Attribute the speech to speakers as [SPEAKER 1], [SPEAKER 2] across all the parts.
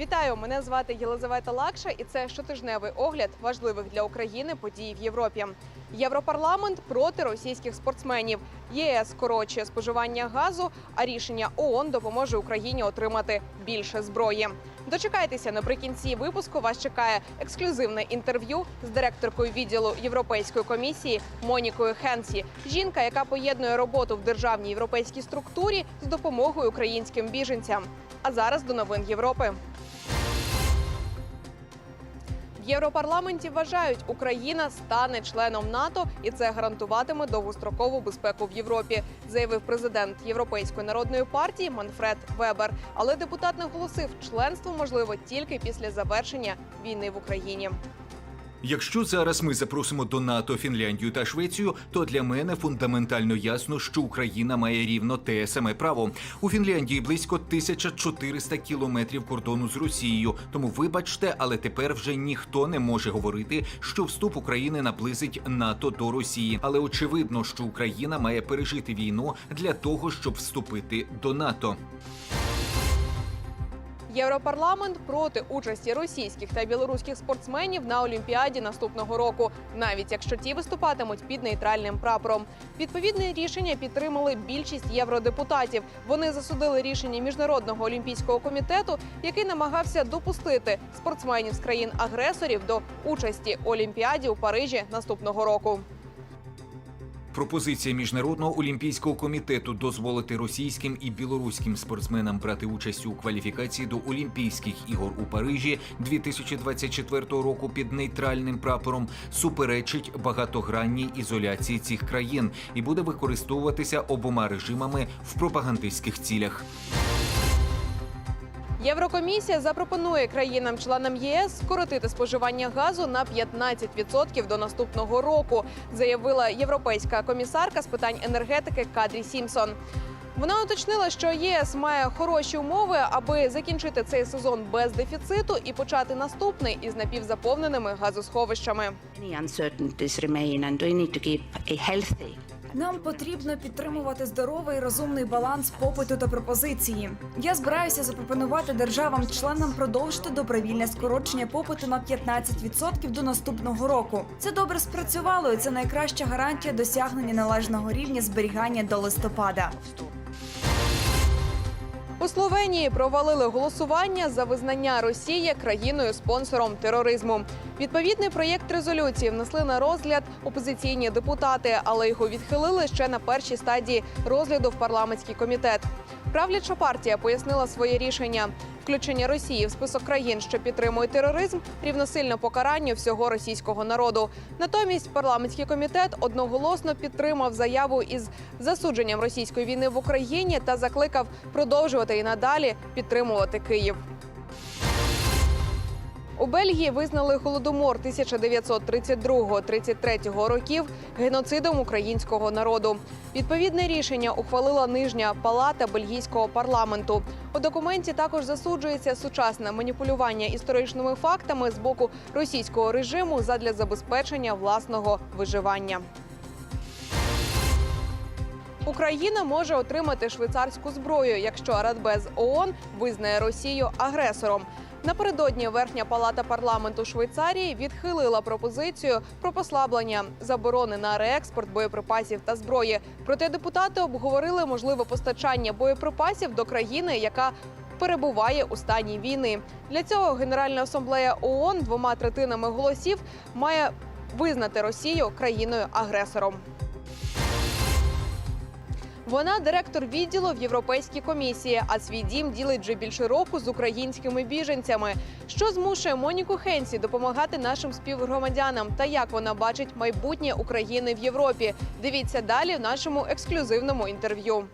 [SPEAKER 1] Вітаю! Мене звати Єлизавета Лакша, і це щотижневий огляд важливих для України подій в Європі. Європарламент проти російських спортсменів. ЄС скорочує споживання газу, а рішення ООН допоможе Україні отримати більше зброї. Дочекайтеся наприкінці випуску. Вас чекає ексклюзивне інтерв'ю з директоркою відділу Європейської комісії Монікою Хенсі. Жінка, яка поєднує роботу в державній європейській структурі з допомогою українським біженцям. А зараз до новин Європи. В Європарламенті вважають, Україна стане членом НАТО, і це гарантуватиме довгострокову безпеку в Європі, заявив президент Європейської народної партії Манфред Вебер. Але депутат наголосив, членство можливо тільки після завершення війни в Україні.
[SPEAKER 2] Якщо зараз ми запросимо до НАТО Фінляндію та Швецію, то для мене фундаментально ясно, що Україна має рівно те саме право. У Фінляндії близько 1400 кілометрів кордону з Росією. Тому вибачте, але тепер вже ніхто не може говорити, що вступ України наблизить НАТО до Росії. Але очевидно, що Україна має пережити війну для того, щоб вступити до НАТО.
[SPEAKER 1] Європарламент проти участі російських та білоруських спортсменів на Олімпіаді наступного року, навіть якщо ті виступатимуть під нейтральним прапором. Відповідне рішення підтримали більшість євродепутатів. Вони засудили рішення міжнародного олімпійського комітету, який намагався допустити спортсменів з країн-агресорів до участі Олімпіаді у Парижі наступного року.
[SPEAKER 2] Пропозиція міжнародного олімпійського комітету дозволити російським і білоруським спортсменам брати участь у кваліфікації до Олімпійських ігор у Парижі 2024 року під нейтральним прапором суперечить багатогранній ізоляції цих країн і буде використовуватися обома режимами в пропагандистських цілях.
[SPEAKER 1] Єврокомісія запропонує країнам-членам ЄС скоротити споживання газу на 15% до наступного року, заявила європейська комісарка з питань енергетики Кадрі Сімсон. Вона уточнила, що єС має хороші умови, аби закінчити цей сезон без дефіциту і почати наступний із напівзаповненими газосховищами.
[SPEAKER 3] Нам потрібно підтримувати здоровий розумний баланс попиту та пропозиції. Я збираюся запропонувати державам-членам продовжити добровільне скорочення попиту на 15% до наступного року. Це добре спрацювало, і це найкраща гарантія досягнення належного рівня зберігання до листопада.
[SPEAKER 1] У Словенії провалили голосування за визнання Росії країною спонсором тероризму. Відповідний проєкт резолюції внесли на розгляд опозиційні депутати, але його відхилили ще на першій стадії розгляду в парламентський комітет. Правляча партія пояснила своє рішення. Включення Росії в список країн, що підтримують тероризм, рівносильно покаранню всього російського народу. Натомість парламентський комітет одноголосно підтримав заяву із засудженням російської війни в Україні та закликав продовжувати і надалі підтримувати Київ. У Бельгії визнали голодомор 1932-33 років геноцидом українського народу. Відповідне рішення ухвалила нижня палата бельгійського парламенту. У документі також засуджується сучасне маніпулювання історичними фактами з боку російського режиму задля забезпечення власного виживання. Україна може отримати швейцарську зброю, якщо Радбез ООН визнає Росію агресором. Напередодні верхня палата парламенту Швейцарії відхилила пропозицію про послаблення заборони на реекспорт боєприпасів та зброї. Проте депутати обговорили можливе постачання боєприпасів до країни, яка перебуває у стані війни. Для цього Генеральна асамблея ООН двома третинами голосів має визнати Росію країною агресором. Вона директор відділу в Європейській комісії, а свій дім ділить вже більше року з українськими біженцями. Що змушує Моніку Хенсі допомагати нашим співгромадянам та як вона бачить майбутнє України в Європі? Дивіться далі в нашому ексклюзивному інтерв'ю.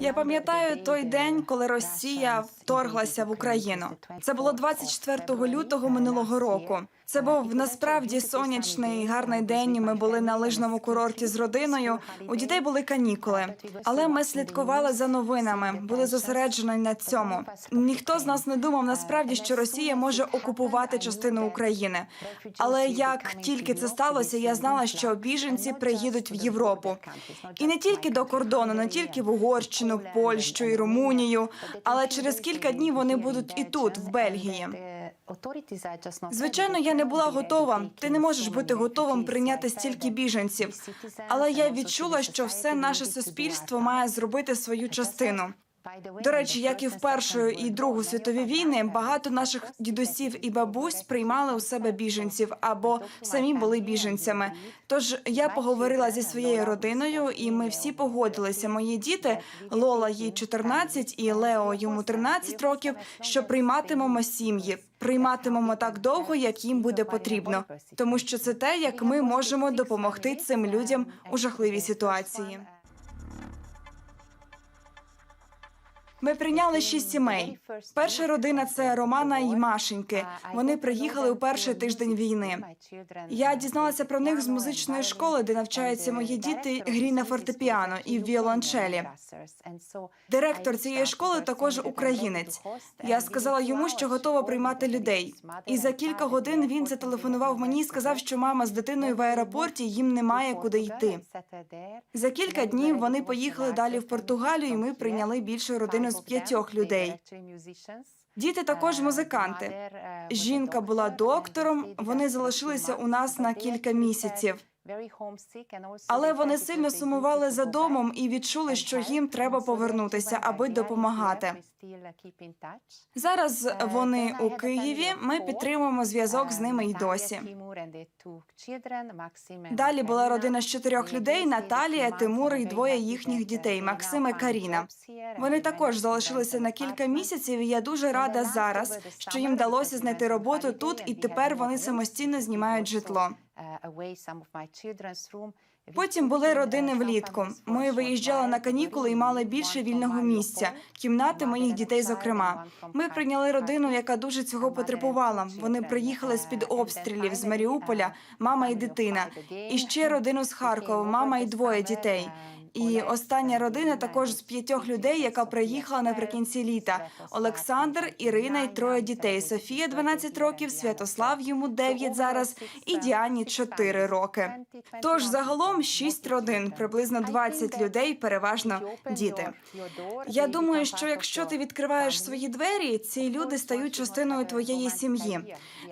[SPEAKER 3] Я пам'ятаю той день, коли Росія вторглася в Україну. Це було 24 лютого минулого року. Це був насправді сонячний гарний день. Ми були на лижному курорті з родиною. У дітей були канікули, але ми слідкували за новинами, були зосереджені на цьому. Ніхто з нас не думав насправді, що Росія може окупувати частину України. Але як тільки це сталося, я знала, що біженці приїдуть в Європу. І не тільки до кордону, не тільки в Угорщину, Польщу і Румунію, але через кілька днів вони будуть і тут, в Бельгії. Звичайно, я не була готова. Ти не можеш бути готовим прийняти стільки біженців. Але я відчула, що все наше суспільство має зробити свою частину. До речі, як і в першу і другу світові війни, багато наших дідусів і бабусь приймали у себе біженців або самі були біженцями. Тож я поговорила зі своєю родиною, і ми всі погодилися. Мої діти Лола їй 14 і Лео йому 13 років. Що прийматимемо сім'ї, прийматимемо так довго, як їм буде потрібно, тому що це те, як ми можемо допомогти цим людям у жахливій ситуації. Ми прийняли шість сімей. Перша родина це Романа і Машеньки. Вони приїхали у перший тиждень війни. Я дізналася про них з музичної школи, де навчаються мої діти грі на фортепіано і віолончелі. Директор цієї школи також українець. Я сказала йому, що готова приймати людей. І за кілька годин він зателефонував мені і сказав, що мама з дитиною в аеропорті їм немає куди йти. За кілька днів вони поїхали далі в Португалію, і ми прийняли більшу родину з п'ятьох людей. Діти також музиканти. Жінка була доктором. Вони залишилися у нас на кілька місяців. Але вони сильно сумували за домом і відчули, що їм треба повернутися, аби допомагати. Зараз вони у Києві. Ми підтримуємо зв'язок з ними й досі. Далі була родина з чотирьох людей: Наталія, Тимур і двоє їхніх дітей Максим і Каріна. Вони також залишилися на кілька місяців. і Я дуже рада зараз, що їм вдалося знайти роботу тут, і тепер вони самостійно знімають житло. Потім були родини влітку. Ми виїжджали на канікули і мали більше вільного місця. Кімнати моїх дітей, зокрема. Ми прийняли родину, яка дуже цього потребувала. Вони приїхали з під обстрілів з Маріуполя, мама і дитина. І ще родину з Харкова, мама і двоє дітей. І остання родина також з п'ятьох людей, яка приїхала наприкінці літа. Олександр, Ірина й троє дітей. Софія 12 років, Святослав йому 9 зараз, і Діані 4 роки. Тож загалом шість родин, приблизно 20 людей, переважно діти. Я думаю, що якщо ти відкриваєш свої двері, ці люди стають частиною твоєї сім'ї.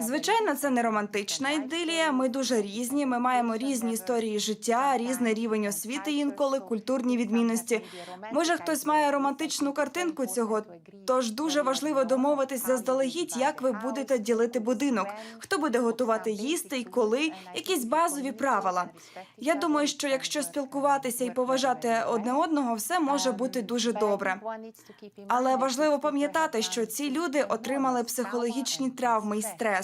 [SPEAKER 3] Звичайно, це не романтична ідилія. Ми дуже різні. Ми маємо різні історії життя, різний рівень освіти інколи, культурні відмінності. Може, хтось має романтичну картинку цього. Тож дуже важливо домовитись заздалегідь, як ви будете ділити будинок, хто буде готувати їсти і коли, якісь базові правила. Я думаю, що якщо спілкуватися і поважати одне одного, все може бути дуже добре. Але важливо пам'ятати, що ці люди отримали психологічні травми і стрес.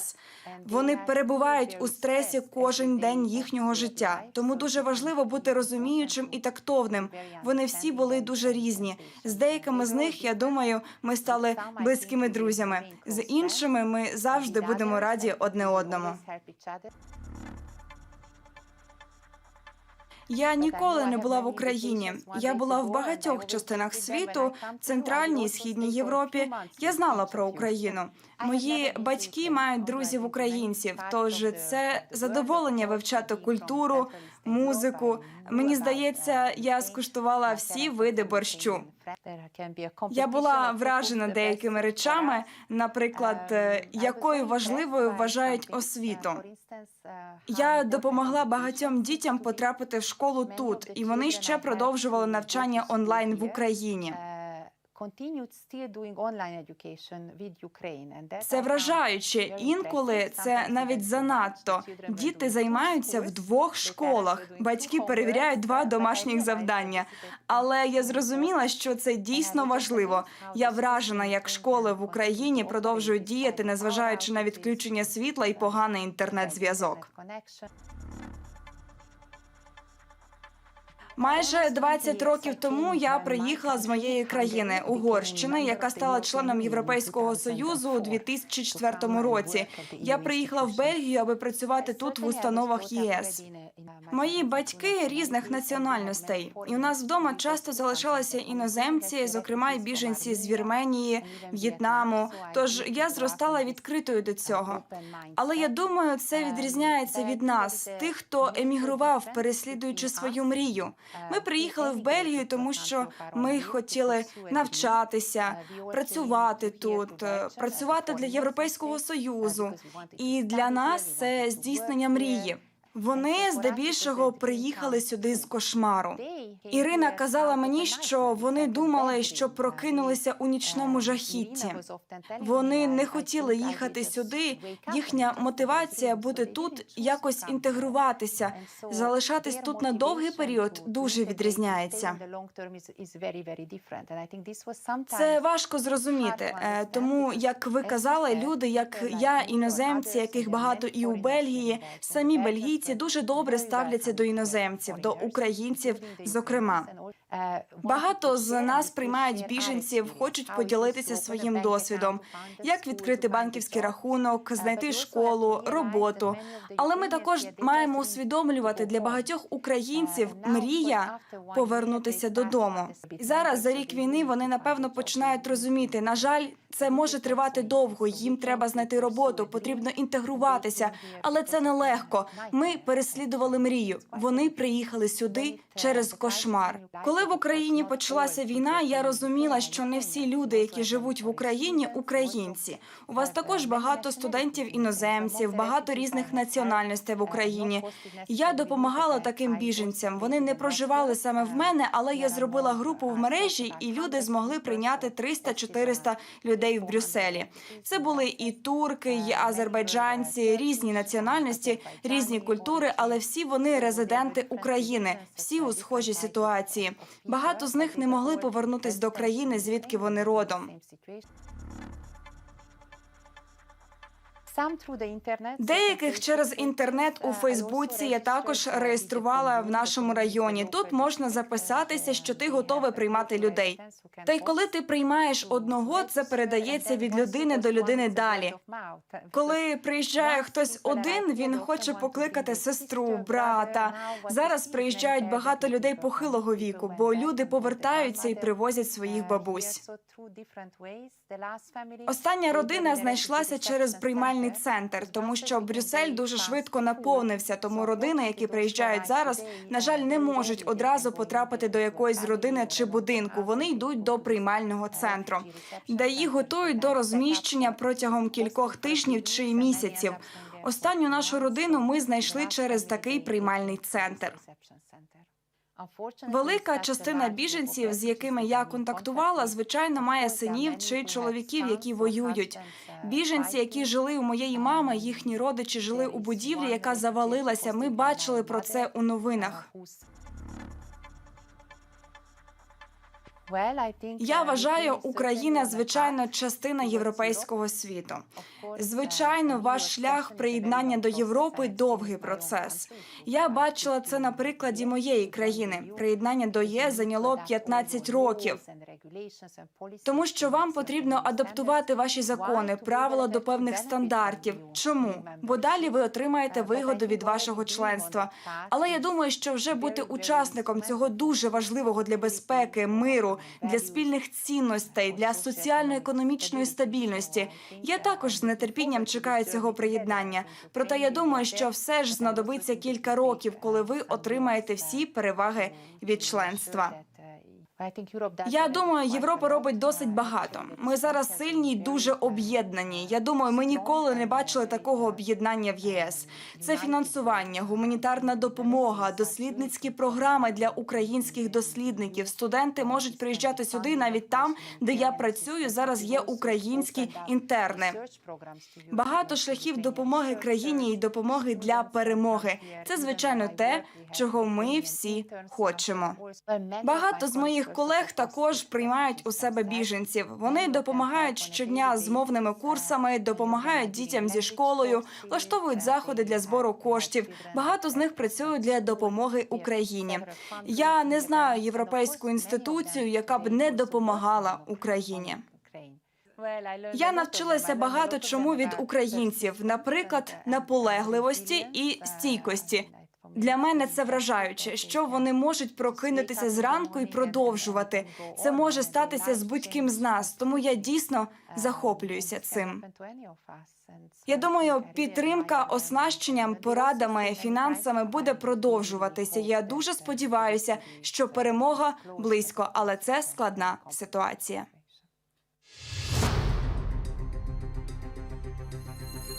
[SPEAKER 3] Вони перебувають у стресі кожен день їхнього життя. Тому дуже важливо бути розуміючим і тактовним. Вони всі були дуже різні. З деякими з них, я думаю, ми стали близькими друзями. З іншими ми завжди будемо раді одне одному. Я ніколи не була в Україні. Я була в багатьох частинах світу, центральній і східній Європі. Я знала про Україну. Мої батьки мають друзів українців. Тож це задоволення вивчати культуру, музику. Мені здається, я скуштувала всі види борщу. Я була вражена деякими речами, наприклад, е, якою важливою вважають освіту. Я допомогла багатьом дітям потрапити в школу тут, і вони ще продовжували навчання онлайн в Україні. Це вражаюче. Інколи це навіть занадто. Діти займаються в двох школах. Батьки перевіряють два домашніх завдання. Але я зрозуміла, що це дійсно важливо. Я вражена, як школи в Україні продовжують діяти, незважаючи на відключення світла і поганий інтернет-зв'язок. Майже 20 років тому я приїхала з моєї країни Угорщини, яка стала членом Європейського союзу у 2004 році. Я приїхала в Бельгію, аби працювати тут в установах ЄС. Мої батьки різних національностей, і у нас вдома часто залишалися іноземці, зокрема й біженці з Вірменії, В'єтнаму. Тож я зростала відкритою до цього. Але я думаю, це відрізняється від нас, тих, хто емігрував, переслідуючи свою мрію. Ми приїхали в Бельгію, тому що ми хотіли навчатися, працювати тут, працювати для Європейського союзу. І для нас це здійснення мрії. Вони здебільшого приїхали сюди з кошмару. Ірина казала мені, що вони думали, що прокинулися у нічному жахітті. Вони не хотіли їхати сюди. Їхня мотивація бути тут, якось інтегруватися, залишатись тут на довгий період дуже відрізняється. Це важко зрозуміти, е, тому як ви казали, люди, як я, іноземці, яких багато і у Бельгії, самі бельгійці дуже добре ставляться до іноземців, до українців, зокрема. Багато з нас приймають біженців, хочуть поділитися своїм досвідом, як відкрити банківський рахунок, знайти школу, роботу. Але ми також маємо усвідомлювати для багатьох українців мрія повернутися додому. Зараз за рік війни вони напевно починають розуміти. На жаль, це може тривати довго. Їм треба знайти роботу, потрібно інтегруватися, але це нелегко. Ми переслідували мрію. Вони приїхали сюди через кошмар. Коли в Україні почалася війна, я розуміла, що не всі люди, які живуть в Україні, українці. У вас також багато студентів іноземців, багато різних національностей в Україні. Я допомагала таким біженцям. Вони не проживали саме в мене, але я зробила групу в мережі, і люди змогли прийняти 300-400 людей в Брюсселі. Це були і турки, і азербайджанці, різні національності, різні культури, але всі вони резиденти України, всі у схожій ситуації. Багато з них не могли повернутись до країни, звідки вони родом. Деяких через інтернет у Фейсбуці я також реєструвала в нашому районі. Тут можна записатися, що ти готовий приймати людей. Та й коли ти приймаєш одного, це передається від людини до людини далі. Коли приїжджає хтось один, він хоче покликати сестру, брата. Зараз приїжджають багато людей похилого віку, бо люди повертаються і привозять своїх бабусь. Остання родина знайшлася через приймальний центр, тому що Брюссель дуже швидко наповнився. Тому родини, які приїжджають зараз, на жаль, не можуть одразу потрапити до якоїсь родини чи будинку. Вони йдуть до приймального центру, де їх готують до розміщення протягом кількох тижнів чи місяців. Останню нашу родину ми знайшли через такий приймальний центр. Велика частина біженців, з якими я контактувала, звичайно, має синів чи чоловіків, які воюють. Біженці, які жили у моєї мами, їхні родичі жили у будівлі, яка завалилася. Ми бачили про це у новинах. Я вважаю, Україна звичайно частина європейського світу. Звичайно, ваш шлях приєднання до Європи довгий процес. Я бачила це на прикладі моєї країни. Приєднання до ЄС зайняло 15 років. Тому що вам потрібно адаптувати ваші закони, правила до певних стандартів. Чому? Бо далі ви отримаєте вигоду від вашого членства. Але я думаю, що вже бути учасником цього дуже важливого для безпеки, миру, для спільних цінностей, для соціально-економічної стабільності. Я також з нетерпінням чекаю цього приєднання. Проте я думаю, що все ж знадобиться кілька років, коли ви отримаєте всі переваги від членства. Я думаю, Європа робить досить багато. Ми зараз сильні й дуже об'єднані. Я думаю, ми ніколи не бачили такого об'єднання в ЄС. Це фінансування, гуманітарна допомога, дослідницькі програми для українських дослідників. Студенти можуть приїжджати сюди, навіть там, де я працюю. Зараз є українські інтерни. Багато шляхів допомоги країні і допомоги для перемоги. Це звичайно те, чого ми всі хочемо. Багато з моїх колег також приймають у себе біженців. Вони допомагають щодня з мовними курсами, допомагають дітям зі школою, влаштовують заходи для збору коштів. Багато з них працюють для допомоги Україні. Я не знаю європейську інституцію, яка б не допомагала Україні. Я навчилася багато чому від українців, наприклад, наполегливості і стійкості. Для мене це вражаюче, що вони можуть прокинутися зранку і продовжувати. Це може статися з будь-ким з нас, тому я дійсно захоплююся цим. Я думаю, підтримка оснащенням, порадами, фінансами буде продовжуватися. Я дуже сподіваюся, що перемога близько, але це складна ситуація.